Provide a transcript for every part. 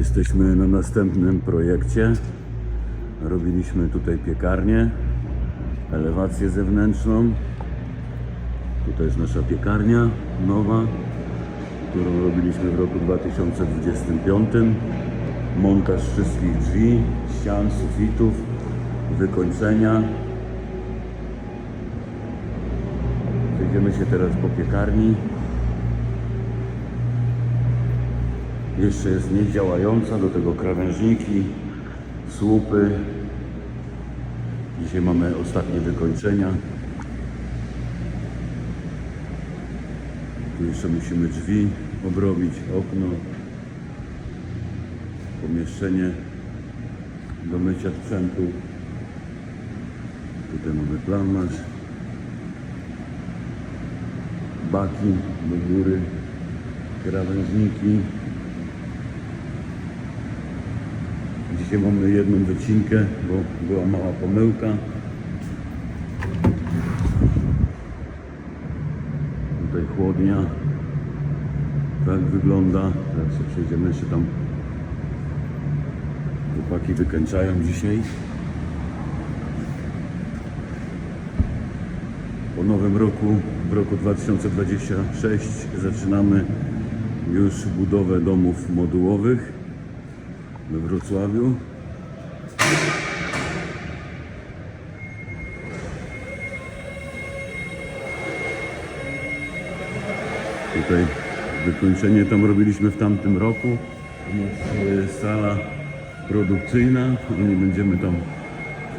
Jesteśmy na następnym projekcie. Robiliśmy tutaj piekarnię, elewację zewnętrzną. Tutaj jest nasza piekarnia nowa, którą robiliśmy w roku 2025. Montaż wszystkich drzwi, ścian, sufitów, wykończenia. Przejdziemy się teraz po piekarni. Jeszcze jest niedziałająca, do tego krawężniki, słupy. Dzisiaj mamy ostatnie wykończenia. Tu jeszcze musimy drzwi obrobić, okno, pomieszczenie do mycia sprzętu. Tutaj mamy planarz, baki do góry, krawężniki. Dzisiaj mamy jedną wycinkę, bo była mała pomyłka. Tutaj chłodnia. Tak wygląda. Teraz się przejdziemy jeszcze tam. Chłopaki wykończają dzisiaj. Po nowym roku, w roku 2026 zaczynamy już budowę domów modułowych we Wrocławiu. Tutaj wykończenie tam robiliśmy w tamtym roku. Jest sala produkcyjna. Nie będziemy tam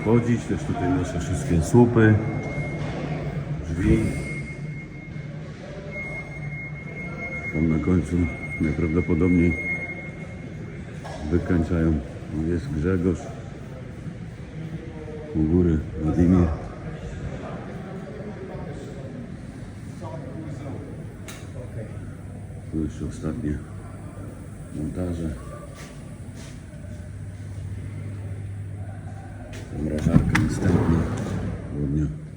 wchodzić. Też tutaj nasze wszystkie słupy, drzwi. Tam na końcu najprawdopodobniej wykańczają. Jest Grzegorz. U góry Władimir. Tu jeszcze ostatnie montaże. Zamrażarka następna. Ładnie.